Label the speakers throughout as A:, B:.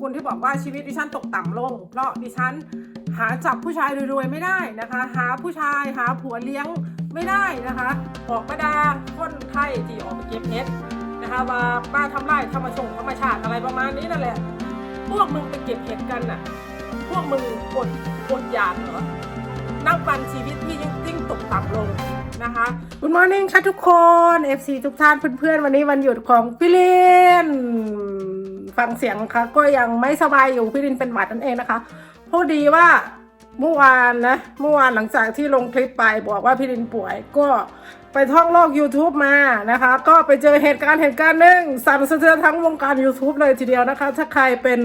A: กุลที่บอกว่าชีวิตดิฉันตกต่ำลง เพราะดิฉันหาจับผู้ชายรวยๆไม่ได้นะคะ หาผู้ชายหาผัวเลี้ยงไม่ได้นะคะออกมาดาคนไทยที่ออกไปเก็บเห็ดนะคะว่าป้าทำลายธรรมชงธรรมชาติอะไรประมาณนี้นั่นแหละ พวกมึงไปเก็บเห็ดกันน่ะพวกมึงอดอดอยากเหรอนับวันชีวิตพี่ยิ่งยิ่งตกต่ำลงนะคะคุณมอร์นิ่งค่ะทุกคน FC ทุกท่านเพื่อนๆ วันนี้วันหยุดของพี่ลิน ฟังเสียงค่ะก็ยังไม่สบายอยู่พี่ลินเป็นหวัดนั่นเองนะคะพอดีว่าเมื่อวานนะเมื่อวานหลังจากที่ลงคลิปไปบอกว่าพี่ลินป่วย ก็ไปท่องโลก YouTube มานะคะ ก็ไปเจอเหตุการณ์เหตุการณ์หนึ่งสั่นสะเทือนทั้งวงการ YouTube เลยทีเดียวนะคะ ถ้าใครเป็น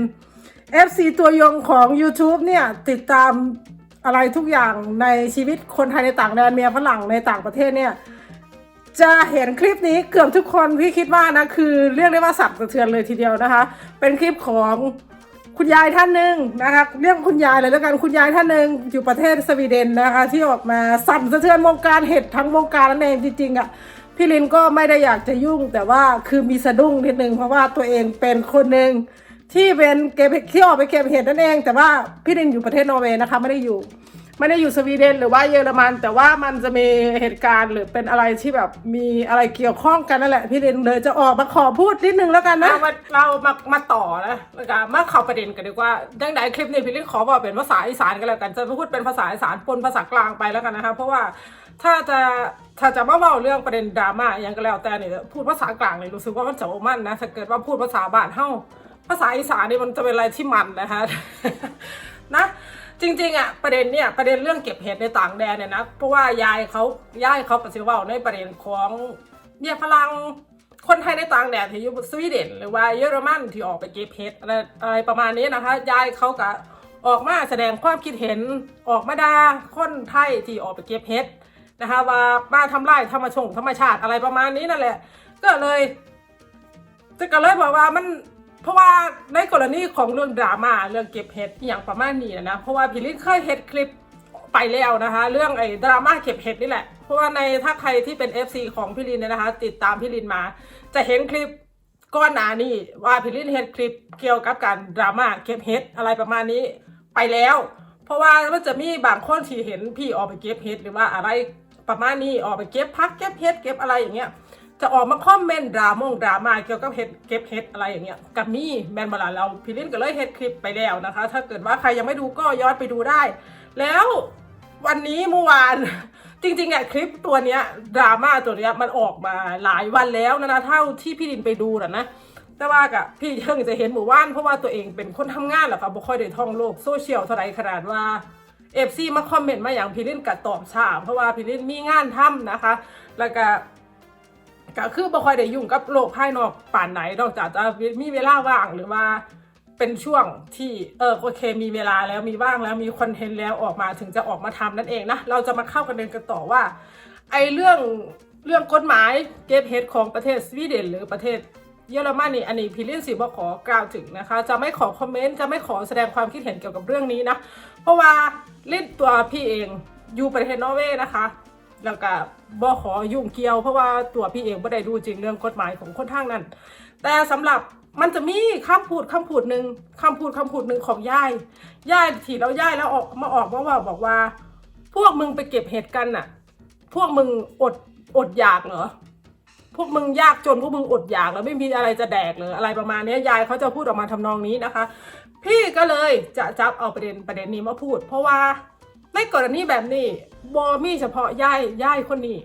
A: FC ตัวยงของ YouTube เนี่ยติดตามอะไรทุกอย่างในชีวิตคนไทยในต่างแดนเมียฝรั่งในต่างประเทศเนี่ย จะเห็นคลิปนี้เกือบทุกคนพี่คิดว่านะคือเรียกได้ว่าสับสะเทือนเลยทีเดียวนะคะ เป็นคลิปของคุณยายท่านหนึ่งนะคะเรียกคุณยายเลยแล้วกันคุณยายท่านหนึ่งอยู่ประเทศสวีเดนนะคะ ที่ออกมาสั่นสะเทือนวงการเห็ดทั้งวงการนั่นเองจริงๆอะ่ะพี่ลินก็ไม่ได้อยากจะยุ่ง แต่ว่าคือมีสะดุ้งนิดนึงเพราะว่าตัวเองเป็นคนหนึ่งที่เป็นเก็บเที่ออกไปเก็บเห็ดนั่นเอง แต่ว่าพี่ลินอยู่ประเทศนอร์เวย์นะคะไม่ได้อยู่ ไม่ได้อยู่สวีเดนหรือว่าเยอรมัน แต่ว่ามันจะมีเหตุการณ์หรือเป็นอะไรที่แบบมีอะไรเกี่ยวข้องกันนั่นแหละพี่เรนเลยจะออกมาขอพูดนิดนึงแล้วกันนะ เรามามาต่อนะแล้วก็มาเข้าประเด็นกันดีกว่าดังไหนคลิปนี้พี่เรนขอบอกเป็นภาษาอีสานกันแล้วกันจะพูดเป็นภาษาอีสานปนภาษากลางไปแล้วกันนะคะเพราะว่าถ้าจะถ้าจะมาเล่าเรื่องประเด็นดราม่าอย่างก็แล้วแต่เนี่ยพูดภาษากลางเลยรู้สึกว่ามันจะโอมันนะถ้าเกิดว่าพูดภาษาบ้านเฮ้าภาษาอีสานนี่มันจะเป็นอะไรที่มันนะคะนะ จริงๆอะประเด็นเนี่ยประเด็นเรื่องเก็บเห็ดในต่างแดนเนี่ยนะเพราะว่ายายเขายายเขาปฏิวัติในประเด็นของเนี่ยพลังคนไทยในต่างแดนที่อยู่สวีเดนหรือว่าเยอรมันที่ออกไปเก็บเห็ดอะไรอะไรประมาณนี้นะคะยายเขาก็ออกมาแสดงความคิดเห็นออกมาด่าคนไทยที่ออกไปเก็บเห็ดนะคะว่ามาทำลายธรรมชงธรรมชาติอะไรประมาณนี้นั่นแหละ ก็เลยจะก็เลยบอกว่ามัน เพราะว่าในกรณีของเรื่องดราม่าเรื่องเก็บเห็ดอย่างประมาณนี้นะนะเพราะว่าพี่ลินเคยเห็ดคลิปไปแล้วนะคะ เรื่องไอ้ดราม่าเก็บเห็ดนี่แหละ เพราะว่าในถ้าใครที่เป็น FC ของพี่ลินเนี่ยนะคะ ติดตามพี่ลินมา จะเห็นคลิปก้อนหนานี่ว่าพี่ลินเห็ดคลิปเกี่ยวกับการดราม่าเก็บเห็ดอะไรประมาณนี้ไปแล้ว เพราะว่ามันจะมีบางคนที่เห็นพี่ออกไปเก็บเห็ดหรือว่าอะไรประมาณนี้ออกไปเก็บพักเก็บเห็ดเก็บอะไรอย่างเงี้ย จะออกมาคอมเมนต์ดรามงดราม่าเกี่ยวกับเห็ดเก็บเห็ดอะไรอย่างเงี้ยกับมี่แมนบลาเราพิลินก็เลยเห็ดคลิปไปแล้วนะคะ ถ้าเกิดว่าใครยังไม่ดูก็ย้อนไปดูได้ แล้ววันนี้เมื่อวาน จริงๆอะคลิปตัวเนี้ยดราม่าตัวเนี้ยมันออกมาหลายวันแล้วนะนะเท่าที่พี่ลินไปดูนะนะแต่ว่ากะพี่เพิ่งจะเห็นหมู่บ้านเพราะว่าตัวเองเป็นคนทำงานแหละค่ะบ่ค่อยได้ท่องโลกโซเชียลเท่าไรขนาดว่าเอฟซีมาคอมเมนต์มาอย่างพี่ลินกัตอบช้าเพราะว่าพี่ลินมีงานทำนะคะ แล้วก็ ก็คือบ่ค่อยได้ยุ่งกับโลกภายนอกป่านไหนนอกจากจะมีเวลาว่างหรือว่าเป็นช่วงที่เออโอเค มีเวลาแล้วมีว่างแล้วมีคอนเทนต์แล้วออกมาถึงจะออกมาทำนั่นเองนะเราจะมาเข้ากันเดินกันต่อว่า ไอเรื่องเรื่องกฎหมายเก็บเฮดของประเทศสวีเดน หรือประเทศเยอรมนีอันนี้พี่ลินสิบ่ขอกล่าวถึงนะคะ จะไม่ขอคอมเมนต์จะไม่ขอแสดงความคิดเห็นเกี่ยวกับเรื่องนี้นะ เพราะว่าเลินตัวพี่เองอยู่ประเทศนอร์เวย์นะคะ แล้วก็บ่ขอยุ่งเกี่ยว เพราะว่าตัวพี่เองไม่ได้ดูจริงเรื่องกฎหมายของคนทางนั้น แต่สำหรับมันจะมีคำพูดคำพูดหนึ่งคำพูดคำพูดหนึ่งของยายยายที่เราย่ายแล้วออกมาออกมาว่าบอกว่า พวกมึงไปเก็บเห็ดกันน่ะ พวกมึงอดอดอยากเหรอพวกมึงยากจนพวกมึงอดอยากแล้วไม่มีอะไรจะแดกเลยอะไรประมาณนี้ยายเขาจะพูดออกมาทำนองนี้นะคะ พี่ก็เลยจะจับเอาประเด็นประเด็นนี้มาพูด เพราะว่าในกรณีแบบนี้ บอมี่เฉพาะย่ายย่ายคนนี้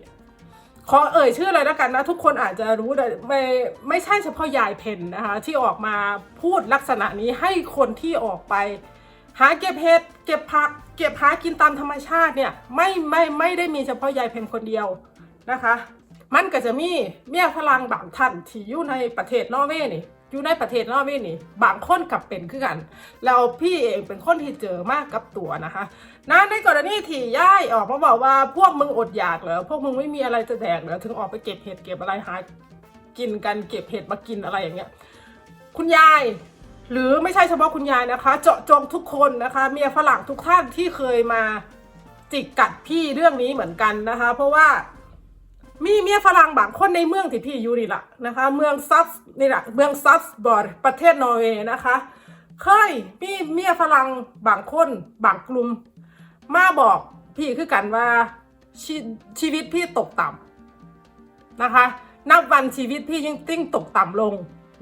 A: ขอเอ่ยชื่อเลยแล้วกันนะ ทุกคนอาจจะรู้แต่ไม่ไม่ใช่เฉพาะยายเพนนะคะ ที่ออกมาพูดลักษณะนี้ให้คนที่ออกไป หาเก็บเห็ดเก็บผัก เก็บหากินตามธรรมชาติเนี่ยไม่ไม่ไม่ได้มีเฉพาะยายเพนคนเดียวนะคะ มันก็จะมีเมียพลังบางท่านที่อยู่ในประเทศนอร์เวย์นี่ อยู่ในประเทศนอร์เวย์นี่ บางคนกับเป็นคือกันแล้วพี่เองเป็นคนที่เจอมากกับตัวนะคะนะในกรณีที่ย่ายออกมาบอกว่าพวกมึงอดอยากเหรอพวกมึงไม่มีอะไรจะแดกเหรอถึงออกไปเก็บเห็ดเก็บอะไรหากินกันเก็บเห็ดมากินอะไรอย่างเงี้ย คุณยายหรือไม่ใช่เฉพาะคุณยายนะคะ เจาะจงทุกคนนะคะ เมียฝรั่งทุกท่านที่เคยมาจิกกัดพี่เรื่องนี้เหมือนกันนะคะ เพราะว่า มีเมียฝรั่งบางคนในเมืองที่พี่อยู่นี่แหละนะคะ เมืองซับนี่แหละเมืองซับบอร์ดประเทศนอร์เวย์นะคะ เคยมีเมียฝรั่งบางคนบางกลุ่มมาบอกพี่คือกันว่าชชีวิตพี่ตกต่ำนะคะ นับวันชีวิตพี่ยิ่งติ้งตกต่ำลง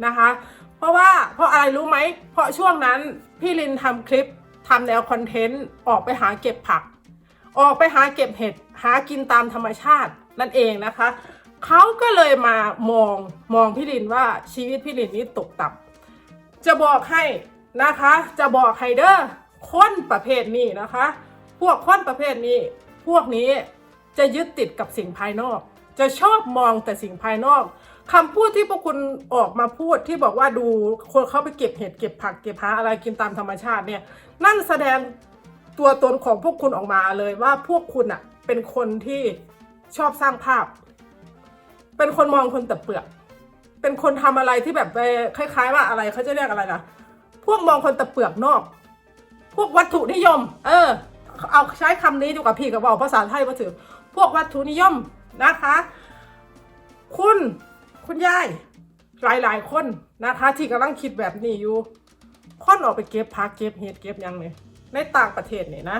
A: นะคะ เพราะว่าเพราะอะไรรู้ไหม เพราะช่วงนั้นพี่ลินทำคลิปทำแนวคอนเทนต์ออกไปหาเก็บผัก ออกไปหาเก็บเห็ดหากินตามธรรมชาติ นั่นเองนะคะ เขาก็เลยมามองมองพี่ลินว่าชีวิตพี่ลินนี้ตกต่ำจะบอกให้นะคะ จะบอกให้เด้อคนประเภทนี้นะคะ พวกคนประเภทนี้ พวกนี้จะยึดติดกับสิ่งภายนอก จะชอบมองแต่สิ่งภายนอกคำพูดที่พวกคุณออกมาพูดที่บอกว่าดูคนเข้าไปเก็บเห็ดเก็บผักเก็บหาอะไรกินตามธรรมชาติเนี่ย นั่นแสดงตัวตนของพวกคุณออกมาเลยว่าพวกคุณอะเป็นคนที่ ชอบสร้างภาพ เป็นคนมองคนแต่เปลือก เป็นคนทำอะไรที่แบบไปคล้าย ๆ ว่าอะไรเขาจะเรียกอะไรนะพวกมองคนแต่เปลือกนอก พวกวัตถุนิยม เออ เอาใช้คำนี้ดีกว่าพี่กับบอกภาษาไทยมาถึงพวกวัตถุนิยมนะคะ คุณคุณยายหลายๆ คนนะคะ ที่กำลังคิดแบบนี้อยู่ค่อนออกไปเก็บผักเก็บเห็ดเก็บยังเนี่ยในต่างประเทศเนี่ยนะ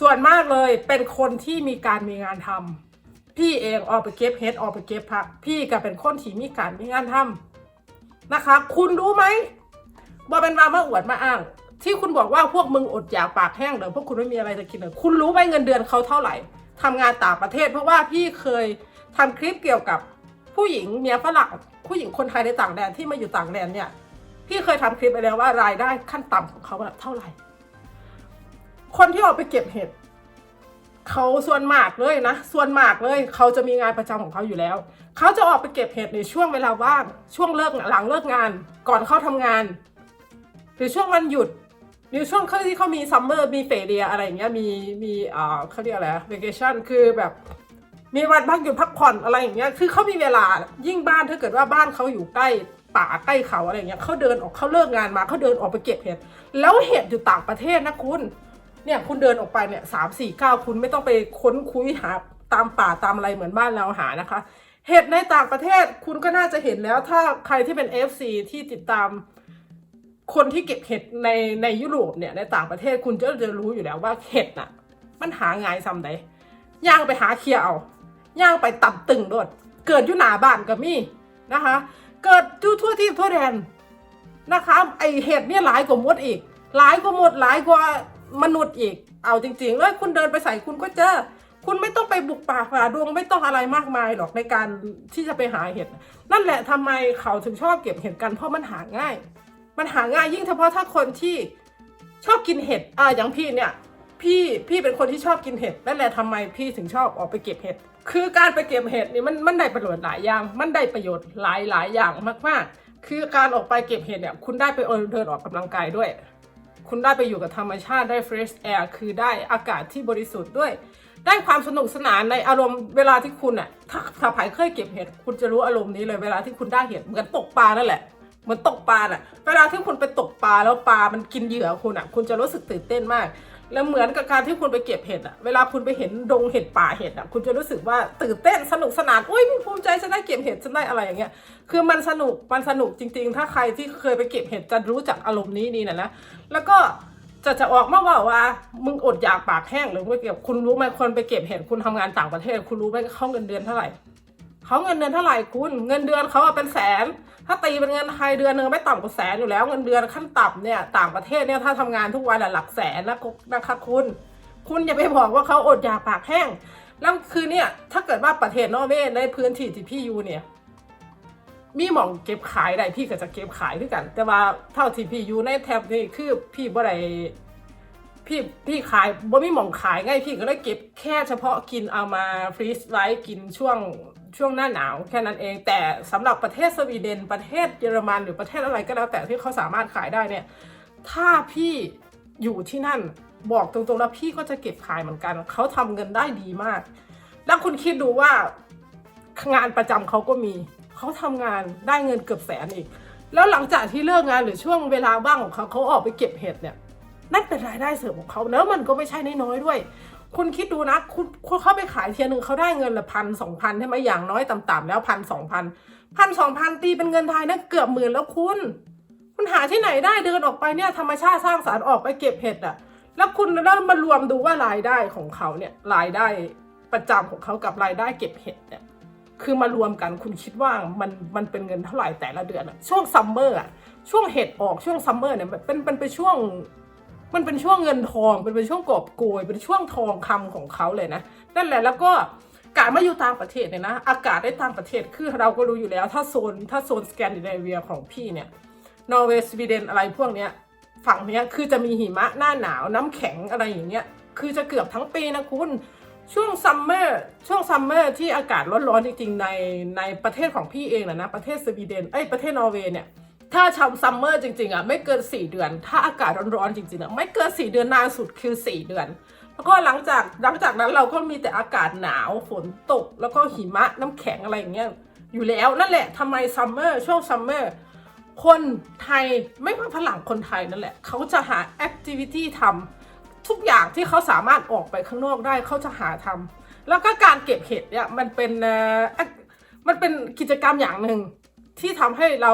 A: ส่วนมากเลยเป็นคนที่มีการมีงานทำพี่เองออกไปเก็บเห็ดออกไปเก็บผัก พี่ก็เป็นคนที่มีการมีงานทำนะคะ คุณรู้ไหมว่าเป็นมามาอวดมาอ้าง ที่คุณบอกว่าพวกมึงอดอยากปากแห้งเดี๋ยวพวกคุณไม่มีอะไรจะกินเลยคุณรู้ไหมเงินเดือนเขาเท่าไหร่ทำงานต่างประเทศ เพราะว่าพี่เคยทำคลิปเกี่ยวกับผู้หญิงเมียฝรั่งผู้หญิงคนไทยในต่างแดนที่มาอยู่ต่างแดนเนี่ยพี่เคยทำคลิปไปแล้วว่ารายได้ขั้นต่ำของเขาเท่าไหร่ คนที่ออกไปเก็บเห็ดเขาส่วนมากเลยนะ ส่วนมากเลย เขาจะมีงานประจำของเขาอยู่แล้ว เขาจะออกไปเก็บเห็ดในช่วงเวลาว่างช่วงเลิกหลังเลิกงานก่อนเข้าทำงาน หรือช่วงวันหยุด หรือช่วงที่เขามีซัมเมอร์มีเฟเดียอะไรอย่างเงี้ยมีมีอ่าเขาเรียกอะไรเวกชั่นคือแบบมีวันพักหยุดพักผ่อนอะไรอย่างเงี้ยคือเขามีเวลายิ่งบ้านถ้าเกิดว่าบ้านเขาอยู่ใกล้ป่าใกล้เขาอะไรอย่างเงี้ยเขาเดินออกเขาเลิกงานมาเขาเดินออกไปเก็บเห็ดแล้วเห็ดอยู่ต่างประเทศนะคุณ เนี่ยคุณเดินออกไปเนี่ยสามสี่เก้าคุณไม่ต้องไปค้นคุยหาตามป่าตามอะไรเหมือนบ้านเราหานะคะ เห็ดในต่างประเทศคุณก็น่าจะเห็นแล้ว ถ้าใครที่เป็น FC ที่ติดตามคนที่เก็บเห็ดในในยุโรปเนี่ยในต่างประเทศคุณจะจะรู้อยู่แล้วว่าเห็ดน่ะ มันหาง่ายซ้ำใดย่างไปหาเคียเอาย่างไปตับตึงโดดเกิดอยู่หนาบ้านก็มีนะคะ เกิดอยู่ทั่วที่ทั่วแดนนะคะ ไอเห็ดเนี่ยหลายกว่ามดอีก หลายกว่ามดหลายกว่า มนุษย์อีก เอาจริงๆเลยคุณเดินไปใส่คุณก็เจอ คุณไม่ต้องไปบุกป่าฝ่าดวงไม่ต้องอะไรมากมายหรอกในการที่จะไปหาเห็ด นั่นแหละทำไมเขาถึงชอบเก็บเห็ดกันเพราะมันหาง่าย มันหาง่ายยิ่งเฉพาะถ้าคนที่ชอบกินเห็ดอ่าอย่างพี่เนี่ย พี่พี่เป็นคนที่ชอบกินเห็ดนั่นแหละทำไมพี่ถึงชอบออกไปเก็บเห็ด คือการไปเก็บเห็ดนี่มันมันได้ประโยชน์หลายอย่าง มันได้ประโยชน์หลายหลายอย่างมากๆ คือการออกไปเก็บเห็ดเนี่ย คุณได้ไปเดินออกกำลังกายด้วย คุณได้ไปอยู่กับธรรมชาติได้ fresh air คือได้อากาศที่บริสุทธิ์ด้วย ได้ความสนุกสนานในอารมณ์เวลาที่คุณอะถ้าถ้าไผ่เคยเก็บเห็ดคุณจะรู้อารมณ์นี้เลยเวลาที่คุณได้เห็ดเหมือนตกปลานั่นแหละเหมือนตกปลาอะ เวลาที่คุณไปตกปลาแล้วปลามันกินเหยื่อคุณอะ คุณจะรู้สึกตื่นเต้นมาก แล้วเหมือนกับการที่คุณไปเก็บเห็ดอะเวลาคุณไปเห็นดงเห็ดป่าเห็ดอะคุณจะรู้สึกว่าตื่นเต้นสนุกสนานอุ้ยภูมิใจฉันได้เก็บเห็ดฉันได้อะไรอย่างเงี้ย คือมันสนุกมันสนุกจริง ๆ ถ้าใครที่เคยไปเก็บเห็ดจะรู้จักอารมณ์นี้นี่นะนะแล้วก็จะจะออกมาว่าว่ามึงอดอยากปากแห้งหรือไม่เก็บคุณรู้ไหมคนไปเก็บเห็ดคุณทำงานต่างประเทศ คุณรู้ไหมเขาเงินเดือนเท่าไหร่ เขาเงินเดือนเท่าไหร่คุณ เงินเดือนเขาอะเป็นแสน ถ้าตีเป็นเงินไทยเดือนหนึ่งไม่ต่ำกว่าแสนอยู่แล้ว เงินเดือนขั้นต่ำเนี่ยต่างประเทศเนี่ยถ้าทำงานทุกวันอะหลักแสนนะนะคะคุณ คุณอย่าไปบอกว่าเขาอดอยากปากแห้ง แล้วคือเนี่ยถ้าเกิดว่าประเทศนอร์เวย์ในพื้นที่ที่พี่อยู่เนี่ย มีหม่องเก็บขายได้พี่ก็จะเก็บขายด้วยกัน แต่ว่าเท่าที่พี่อยู่ในแถบนี้คือพี่บ่ได้พี่พี่ขายบ่มีหม่องขายไงพี่ก็เลยเก็บแค่เฉพาะกินเอามาฟรีซไว้กินช่วง ช่วงหน้าหนาวแค่นั้นเอง แต่สำหรับประเทศสวีเดน ประเทศเยอรมัน หรือประเทศอะไรก็แล้วแต่ที่เขาสามารถขายได้เนี่ย ถ้าพี่อยู่ที่นั่นบอกตรงๆแล้วพี่ก็จะเก็บขายเหมือนกัน เขาทำเงินได้ดีมาก แล้วคุณคิดดูว่างานประจำเขาก็มี เขาทำงานได้เงินเกือบแสนอีก แล้วหลังจากที่เลิกงานหรือช่วงเวลาว่างของเขาเขาออกไปเก็บเห็ดเนี่ยนั่นเป็นรายได้เสริมของเขาแล้วมันก็ไม่ใช่น้อยๆด้วย คุณคิดดูนะคุณคุณเข้าไปขายเทียหนึ่งเขาได้เงินละพันสองพันใช่ไหมอย่างน้อยต่ำๆแล้วพันสองพันพันสองพันตีเป็นเงินไทยนะเกือบหมื่นแล้วคุณ คุณหาที่ไหนได้เดินออกไปเนี่ยธรรมชาติสร้างสารออกไปเก็บเห็ดอะแล้วคุณเริ่มารวมดูว่ารายได้ของเขาเนี่ยรายได้ประจำของเขากับรายได้เก็บเห็ดเนี่ยคือมารวมกันคุณคิดว่ามันมันเป็นเงินเท่าไหร่แต่ละเดือนอะช่วงซัมเมอร์อะช่วงเห็ดออกช่วงซัมเมอร์เนี่ยเป็นเป็นเป็นช่วง มันเป็นช่วงเงินทองเป็นเป็นช่วงกอบโกยเป็นช่วงทองคำของเขาเลยนะนั่นแหละแล้วก็การมาอยู่ต่างประเทศเนี่ยนะอากาศได้ต่างประเทศคือเราก็รู้อยู่แล้ว ถ้าโซนถ้าโซนสแกนดิเนเวียของพี่เนี่ยนอร์เวย์สวีเดนอะไรพวกเนี้ยฝั่งเนี้ยคือจะมีหิมะหน้าหนาวน้ำแข็งอะไรอย่างเงี้ยคือจะเกือบทั้งปีนะคุณช่วงซัมเมอร์ช่วงซัมเมอร์ที่อากาศร้อนๆจริงๆในในประเทศของพี่เองนะนะประเทศสวีเดนเอ้ยประเทศนอร์เวย์เนี่ย ถ้าชาวซัมเมอร์จริงๆอะไม่เกิน 4 เดือน ถ้าอากาศร้อนๆจริงๆอะไม่เกิน 4 เดือนนานสุดคือ 4 เดือน แล้วก็หลังจากหลังจากนั้นเราก็มีแต่อากาศหนาวฝนตก แล้วก็หิมะน้ำแข็งอะไรอย่างเงี้ยอยู่แล้วนั่นแหละทำไมซัมเมอร์ช่วงซัมเมอร์คนไทยไม่ว่าฝรั่งคนไทยนั่นแหละ เขาจะหาแอคทิวิตี้ทำทุกอย่างที่เขาสามารถออกไปข้างนอกได้เขาจะหาทำแล้วก็การเก็บเห็ดเนี่ยมันเป็นมันเป็นกิจกรรมอย่างหนึ่งที่ทำให้เรา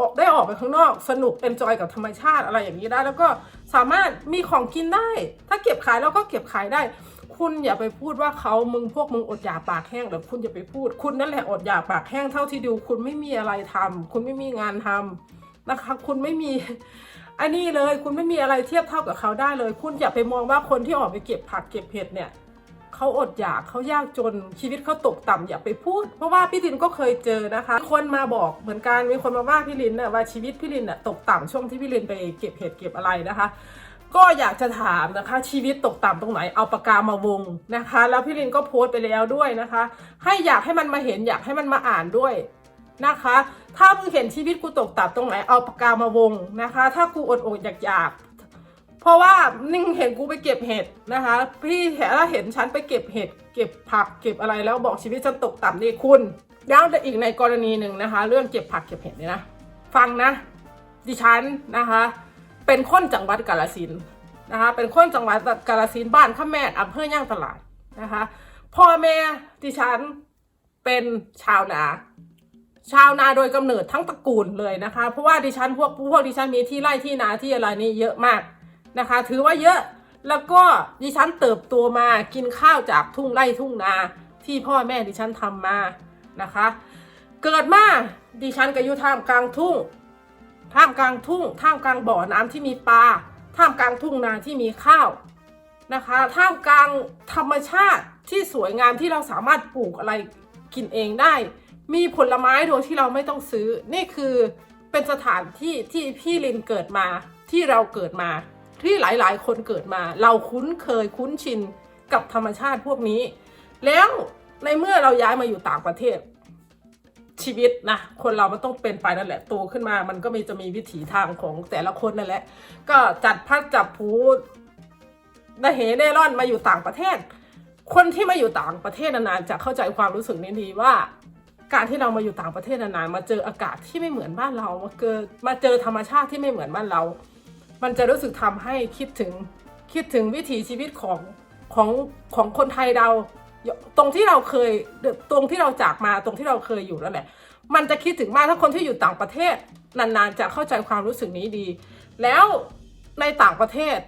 A: ออกได้ออกไปข้างนอกสนุกเอนจอยกับธรรมชาติอะไรอย่างนี้ได้ แล้วก็สามารถมีของกินได้ ถ้าเก็บขายแล้วก็เก็บขายได้ คุณอย่าไปพูดว่าเขามึงพวกมึงอดอยากปากแห้งหรือคุณอย่าไปพูด คุณนั่นแหละอดอยากปากแห้งเท่าที่ดู คุณไม่มีอะไรทำคุณไม่มีงานทำนะคะ คุณไม่มีอันนี้เลย คุณไม่มีอะไรเทียบเท่ากับเขาได้เลย คุณอย่าไปมองว่าคนที่ออกไปเก็บผักเก็บเห็ดเนี่ย เขาอดอยากเขายากจนชีวิตเขาตกต่ำอย่าไปพูด เพราะว่าพี่ลินก็เคยเจอนะคะมีคนมาบอกเหมือนกันมีคนมาว่าพี่ลินนะว่าชีวิตพี่ลินน่ะตกต่ำช่วงที่พี่ลินไปเก็บเห็ดเก็บอะไรนะคะ ก็อยากจะถามนะคะชีวิตตกต่ำตรงไหนเอาปากกามาวงนะคะ แล้วพี่ลินก็โพสต์ไปแล้วด้วยนะคะ ให้อยากให้มันมาเห็นอยากให้มันมาอ่านด้วยนะคะ ถ้ามึงเห็นชีวิตกูตกต่ำตรงไหนเอาปากกามาวงนะคะ ถ้ากูอดอดอยากอยาก เพราะว่านิ่งเห็นกูไปเก็บเห็ดนะคะ พี่เห็นถ้าเห็นฉันไปเก็บเห็ด เก็บผักเก็บอะไรแล้วบอกชีวิตฉันตกต่ำนี่คุณแล้วอีกในกรณีหนึ่งนะคะ เรื่องเก็บผักเก็บเห็ดเนี่ยนะ ฟังนะ ดิฉันนะคะ เป็นคนจังหวัดกาฬสินนะคะเป็นคนจังหวัดกาฬสินบ้านข้าแม่อำเภอย่างตลาดนะคะพ่อแม่ดิฉันเป็นชาวนา ชาวนาโดยกำเนิดทั้งตระกูลเลยนะคะ เพราะว่าดิฉันพวกพวกดิฉันมีที่ไร่ที่นาที่อะไรนี่เยอะมาก นะคะ ถือว่าเยอะแล้วก็ดิฉันเติบโตมากินข้าวจากทุ่งไร่ทุ่งนาที่พ่อแม่ดิฉันทำมานะคะ เกิดมาดิฉันก็อยู่ท่ามกลางทุ่ง ท่ามกลางทุ่ง ท่ามกลางบ่อน้ำที่มีปลาท่ามกลางทุ่งนาที่มีข้าวนะคะ ท่ามกลางธรรมชาติที่สวยงามที่เราสามารถปลูกอะไรกินเองได้ มีผลไม้โดยที่เราไม่ต้องซื้อ นี่คือเป็นสถานที่ที่พี่ลินเกิดมาที่เราเกิดมา ที่หลายๆ คนเกิดมา เราคุ้นเคยคุ้นชินกับธรรมชาติพวกนี้ แล้วในเมื่อเราย้ายมาอยู่ต่างประเทศชีวิตนะคนเรามันต้องเป็นไปนั่นแหละโตขึ้นมามันก็มีจะมีวิถีทางของแต่ละคนนั่นแหละ ก็จัดพัดจับผูได้เหได้ร่อนมาอยู่ต่างประเทศ คนที่มาอยู่ต่างประเทศนานๆจะเข้าใจความรู้สึกนี้ดีว่า การที่เรามาอยู่ต่างประเทศนานๆมาเจออากาศที่ไม่เหมือนบ้านเรามาเจอมาเจอธรรมชาติที่ไม่เหมือนบ้านเรา มันจะรู้สึกทำให้คิดถึงคิดถึงวิถีชีวิตของของของคนไทยเรา ตรงที่เราเคยตรงที่เราจากมาตรงที่เราเคยอยู่นั่นแหละ มันจะคิดถึงมากถ้าคนที่อยู่ต่างประเทศ นานๆ จะเข้าใจความรู้สึกนี้ดี แล้วในต่างประเทศ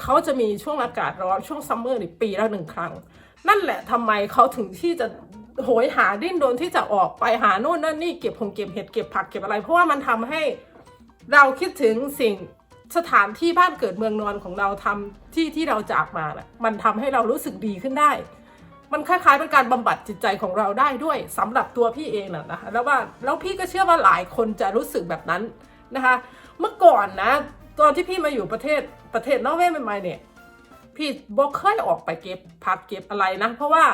A: เขาจะมีช่วงอากาศร้อนช่วงซัมเมอร์ในปีละหนึ่งครั้ง นั่นแหละทำไมเขาถึงที่จะโหยหาดิ้นรนที่จะออกไปหาโน่นนั่นนี่เก็บผงเก็บเห็ดเก็บผักเก็บอะไร เพราะว่ามันทำให้ เราคิดถึงสิ่งสถานที่บ้านเกิดเมืองนอนของเราทำที่ที่เราจากมาน่ะมันทำให้เรารู้สึกดีขึ้นได้ มันคล้ายๆเป็นการบำบัดจิตใจของเราได้ด้วยสำหรับตัวพี่เองนะนะคะแล้วว่าแล้วพี่ก็เชื่อว่าหลายคนจะรู้สึกแบบนั้นนะคะ เมื่อก่อนนะ ตอนที่พี่มาอยู่ประเทศประเทศนอร์เวย์ใหม่ๆเนี่ยพี่บอกเคยออกไปเก็บผักเก็บอะไรนะ เพราะว่า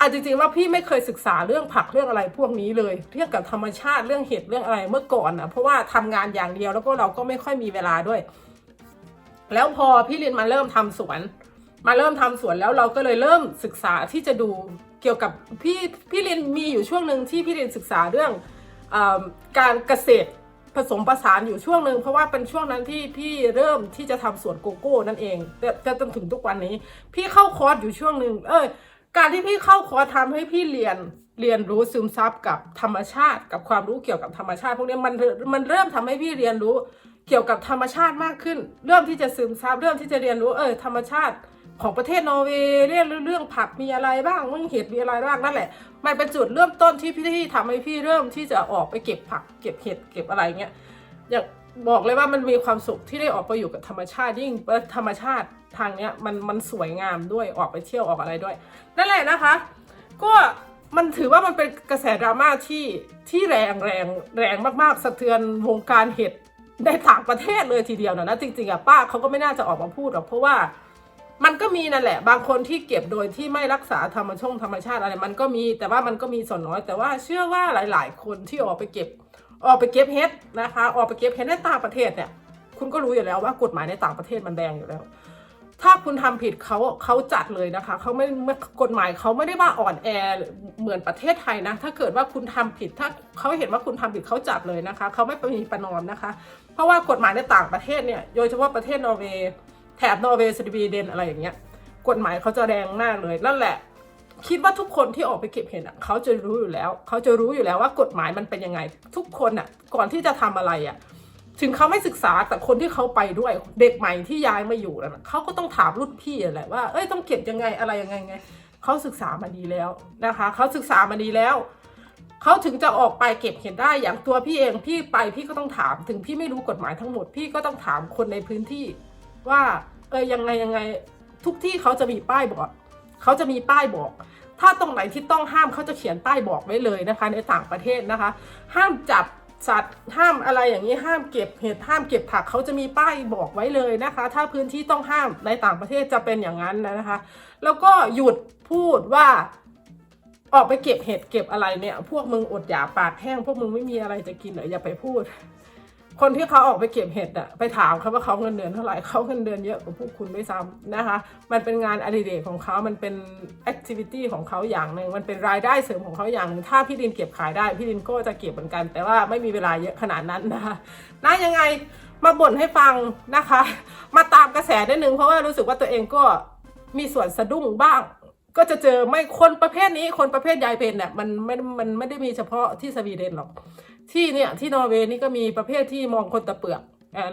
A: อาจริงๆว่าพี่ไม่เคยศึกษาเรื่องผักเรื่องอะไรพวกนี้เลย เรื่องกับธรรมชาติเรื่องเห็ดเรื่องอะไรเมื่อก่อนนะเพราะว่าทำงานอย่างเดียวแล้วก็เราก็ไม่ค่อยมีเวลาด้วย แล้วพอพี่ลินมาเริ่มทำสวน มาเริ่มทำสวนแล้วเราก็เลยเริ่มศึกษาที่จะดูเกี่ยวกับพี่พี่ลินมีอยู่ช่วงหนึ่งที่พี่ลินศึกษาเรื่องอการเกษตรผสมผสานอยู่ช่วงหนึ่งเพราะว่าเป็นช่วงนั้นที่พี่เริ่มที่จะทำสวนโกโก้นั่นเองแต่แต่จนถึงทุกวันนี้ พี่เข้าคอร์สอยู่ช่วงหนึ่งเออ การที่พี่เข้าคอร์สทำให้พี่เรียนเรียนรู้ซึมซับกับธรรมชาติ กับความรู้เกี่ยวกับธรรมชาติ พวกนี้มันมันเริ่มทำให้พี่เรียนรู้เกี่ยวกับธรรมชาติมากขึ้น เริ่มที่จะซึมซับเริ่มที่จะเรียนรู้เออธรรมชาติของประเทศนอร์เวย์เรื่องเรื่องผักมีอะไรบ้างเรื่องเห็ดมีอะไรบ้างนั่นแหละ มันเป็นจุดเริ่มต้นที่พี่ที่ทำให้พี่เริ่มที่จะออกไปเก็บผัก เก็บเห็ดเก็บอะไรเงี้ยอย่าก บอกเลยว่ามันมีความสุขที่ได้ออกไปอยู่กับธรรมชาติยิ่งธรรมชาติทางเนี้ยมันมันสวยงามด้วยออกไปเที่ยวออกอะไรด้วย นั่นแหละนะคะ ก็มันถือว่ามันเป็นกระแสดราม่าที่ที่แรงแรงแรงมากๆ สะเทือนวงการเห็ดในต่างประเทศเลยทีเดียวนะนะจริงๆอะป้าเขาก็ไม่น่าจะออกมาพูดหรอกเพราะว่ามันก็มีนั่นแหละ บางคนที่เก็บโดยที่ไม่รักษาธรรมชงธรรมชาติอะไรมันก็มีแต่ว่ามันก็มีส่วนน้อย แต่ว่าเชื่อว่าหลาย ๆ คนที่ออกไปเก็บ ออกไปเก็บเห็ดนะคะ ออกไปเก็บเห็ดในต่างประเทศเนี่ย คุณก็รู้อยู่แล้วว่ากฎหมายในต่างประเทศมันแดงอยู่แล้ว ถ้าคุณทำผิดเขาเขาจัดเลยนะคะเขาไม่กฎหมายเขาไม่ได้ว่าอ่อนแอเหมือนประเทศไทยนะ ถ้าเกิดว่าคุณทำผิดถ้าเขาเห็นว่าคุณทำผิดเขาจับเลยนะคะเขาไม่มีประนอมนะคะ เพราะว่ากฎหมายในต่างประเทศเนี่ยโดยเฉพาะประเทศนอร์เวย์แถบนอร์เวย์สวีเดนอะไรอย่างเงี้ยกฎหมายเขาจะแรงมากเลยนั่นแหละ คิดว่าทุกคนที่ออกไปเก็บเห็ดอะเขาจะรู้อยู่แล้ว เขาจะรู้อยู่แล้วว่ากฎหมายมันเป็นยังไง ทุกคนอะ ก่อนที่จะทำอะไรอะ ถึงเขาไม่ศึกษาแต่คนที่เขาไปด้วย เด็กใหม่ที่ย้ายมาอยู่แล้วเขาก็ต้องถามรุ่นพี่แหละว่าเอ้ยต้องเก็บยังไงอะไรยังไงไงเขาศึกษามาดีแล้วนะคะเขาศึกษามาดีแล้วเขาถึงจะออกไปเก็บเห็ดได้อย่างตัวพี่เองพี่ไปพี่ก็ต้องถามถึงพี่ไม่รู้กฎหมายทั้งหมด พี่ก็ต้องถามคนในพื้นที่ ว่าเออยังไงยังไงทุกที่เขาจะมีป้ายบอก เขาจะมีป้ายบอก ถ้าตรงไหนที่ต้องห้ามเขาจะเขียนป้ายบอกไว้เลยนะคะ ในต่างประเทศนะคะ ห้ามจับสัตว์ห้ามอะไรอย่างนี้ห้ามเก็บเห็ดห้ามเก็บผักเขาจะมีป้ายบอกไว้เลยนะคะ ถ้าพื้นที่ต้องห้ามในต่างประเทศจะเป็นอย่างนั้นนะคะ แล้วก็หยุดพูดว่าออกไปเก็บเห็ดเก็บอะไรเนี่ย พวกมึงอดอยากปากแห้ง พวกมึงไม่มีอะไรจะกินเหรออย่าไปพูด คนที่เขาออกไปเก็บเห็ดอะไปถามเขาว่าเขาเงินเดือนเท่าไหร่เขาเงินเดือนเยอะกว่าพวกคุณด้วยซ้ำนะคะ มันเป็นงานอดิเรกของเขา มันเป็นแอคทิวิตี้ของเขาอย่างหนึ่ง มันเป็นรายได้เสริมของเขาอย่างหนึ่ง ถ้าพี่ดินเก็บขายได้ พี่ดินก็จะเก็บเหมือนกัน แต่ว่าไม่มีเวลาเยอะขนาดนั้นนะคะนะยังไงมาบ่นให้ฟังนะคะ มาตามกระแสนิดนึงเพราะว่ารู้สึกว่าตัวเองก็มีส่วนสะดุ้งบ้างก็จะเจอไม่คนประเภทนี้คนประเภทยายเป็นเนี่ยมันไม่มันไม่ได้มีเฉพาะที่สวีเดนหรอก ที่เนี่ยที่นอร์เวย์นี่ก็มีประเภทที่มองคนตะเปลือก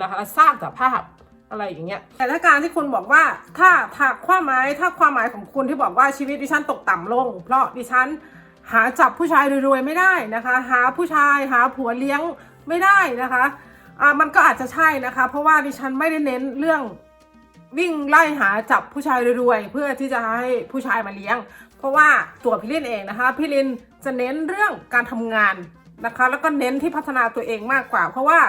A: นะคะสร้างแต่ภาพอะไรอย่างเงี้ยแต่ถ้าการที่คุณบอกว่าถ้าถ้าความหมายถ้าความหมายของคุณที่บอกว่าชีวิตดิฉันตกต่ำลง เพราะดิฉันหาจับผู้ชายรวยๆไม่ได้นะคะ หาผู้ชายหาผัวเลี้ยงไม่ได้นะคะอ่ามันก็อาจจะใช่นะคะ เพราะว่าดิฉันไม่ได้เน้นเรื่องวิ่งไล่หาจับผู้ชายรวยๆเพื่อที่จะให้ผู้ชายมาเลี้ยง เพราะว่าตัวพี่ลินเองนะคะพี่ลินจะเน้นเรื่องการทำงาน นะคะ แล้วก็เน้นที่พัฒนาตัวเองมากกว่า เพราะว่า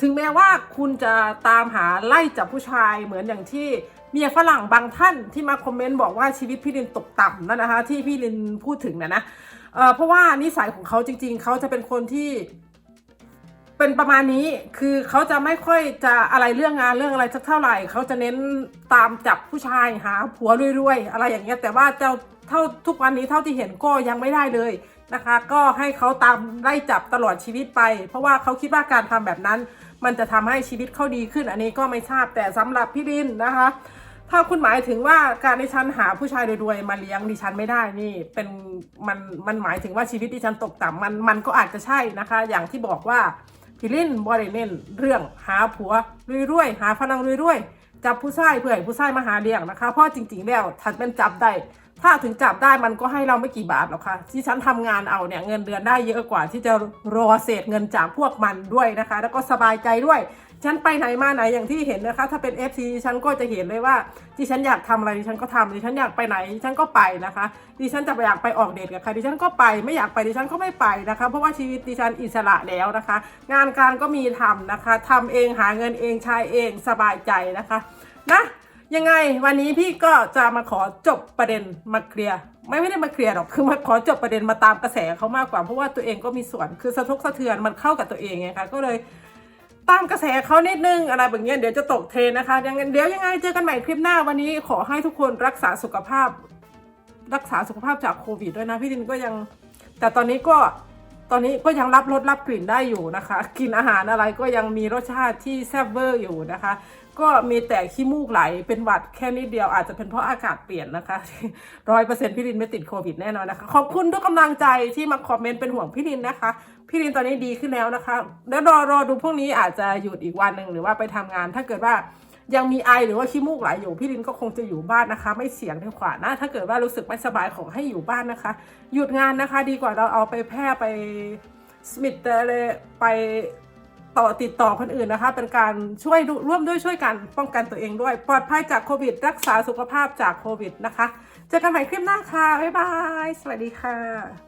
A: ถึงแม้ว่าคุณจะตามหาไล่จับผู้ชายเหมือนอย่างที่เมียฝรั่งบางท่านที่มาคอมเมนต์บอกว่าชีวิตพี่ลินตกต่ำนั่นนะคะ ที่พี่ลินพูดถึงนะนะเเพราะว่านิสัยของเขาจริง ๆ เขาจะเป็นคนที่เป็นประมาณนี้คือเขาจะไม่ค่อยจะอะไรเรื่องงานเรื่องอะไรสักเท่าไหร่ เขาจะเน้นตามจับผู้ชายหาผัวรวยๆ อะไรอย่างเงี้ยแต่ว่าเจ้าเท่าทุกวันนี้เท่าที่เห็นก็ยังไม่ได้เลย นะคะ ก็ให้เขาตามไล่จับตลอดชีวิตไป เพราะว่าเขาคิดว่าการทำแบบนั้น มันจะทำให้ชีวิตเขาดีขึ้น อันนี้ก็ไม่ทราบแต่สำหรับพี่ลินนะคะ ถ้าคุณหมายถึงว่าการดิฉันหาผู้ชายรวยๆมาเลี้ยงดิฉันไม่ได้นี่เป็นมันมันหมายถึงว่าชีวิตดิฉันตกต่ำมันมันก็อาจจะใช่นะคะ อย่างที่บอกว่าพี่ลินบริเน้นเรื่องหาผัวรวยๆหาพนังรวยๆจับผู้ชายเพื่อให้ผู้ชายมาหาเลี้ยงนะคะเพราะจริงๆแล้วถ้าเป็นจับได้ ถ้าถึงจับได้มันก็ให้เราไม่กี่บาทหรอกค่ะที่ฉันทำงานเอาเนี่ยเงินเดือนได้เยอะกว่า ที่จะรอเศษเงินจากพวกมันด้วยนะคะ แล้วก็สบายใจด้วย ฉันไปไหนมาไหนอย่างที่เห็นนะคะ ถ้าเป็น FC ฉันก็จะเห็นเลยว่าที่ฉันอยากทำอะไรดิฉันก็ทำดิฉันอยากไปไหนดิฉันก็ไปนะคะดิฉันจะอยากไปออกเดทกับใครดิฉันก็ไปไม่อยากไปดิฉันก็ไม่ไปนะคะ เพราะว่าชีวิตดิฉันอิสระแล้วนะคะ งานการก็มีทำนะคะทำเองหาเงินเองใช้เองสบายใจนะคะ นะ ยังไงวันนี้พี่ก็จะมาขอจบประเด็นมาเคลียร์ไม่ไม่ได้มาเคลียร์หรอกคือมาขอจบประเด็นมาตามกระแสเขามากกว่าเพราะว่าตัวเองก็มีส่วนคือสะทกสะเทือนมันเข้ากับตัวเองไงคะก็เลยตามกระแสเขานิดนึงอะไรแบบนี้เดี๋ยวจะตกเทรนนะคะยังไงเดี๋ยวยังไงเจอกันใหม่คลิปหน้าวันนี้ขอให้ทุกคนรักษาสุขภาพ รักษาสุขภาพจากโควิดด้วยนะพี่ดินก็ยัง แต่ตอนนี้ก็ ตอนนี้ก็ยังรับรสรับกลิ่นได้อยู่นะคะกินอาหารอะไรก็ยังมีรสชาติที่แซ่บเวอร์อยู่นะคะ ก็มีแต่ขี้มูกไหลเป็นหวัดแค่นิดเดียวอาจจะเป็นเพราะอากาศเปลี่ยนนะคะร้อยเปอร์เซ็นต์พี่ลินไม่ติดโควิดแน่นอนนะคะ ขอบคุณทุกกำลังใจที่มาคอมเมนต์เป็นห่วงพี่ลินนะคะ พี่ลินตอนนี้ดีขึ้นแล้วนะคะ แล้วรอรอดูพวกนี้อาจจะหยุดอีกวันหนึ่งหรือว่าไปทำงานถ้าเกิดว่า ยังมีไอหรือว่าขี้มูกไหลอยู่พี่ลินก็คงจะอยู่บ้านนะคะ ไม่เสี่ยงดีกว่านะถ้าเกิดว่ารู้สึกไม่สบายขอให้อยู่บ้านนะคะ หยุดงานนะคะ ดีกว่าเราเอาไปแพร่ไปสมิธอะไรไปต่อติดต่อคนอื่นนะคะ เป็นการช่วยร่วมด้วยช่วยกันป้องกันตัวเองด้วย ปลอดภัยจากโควิด รักษาสุขภาพจากโควิดนะคะเจอกันใหม่คลิปหน้าค่ะบ๊ายบาย สวัสดีค่ะ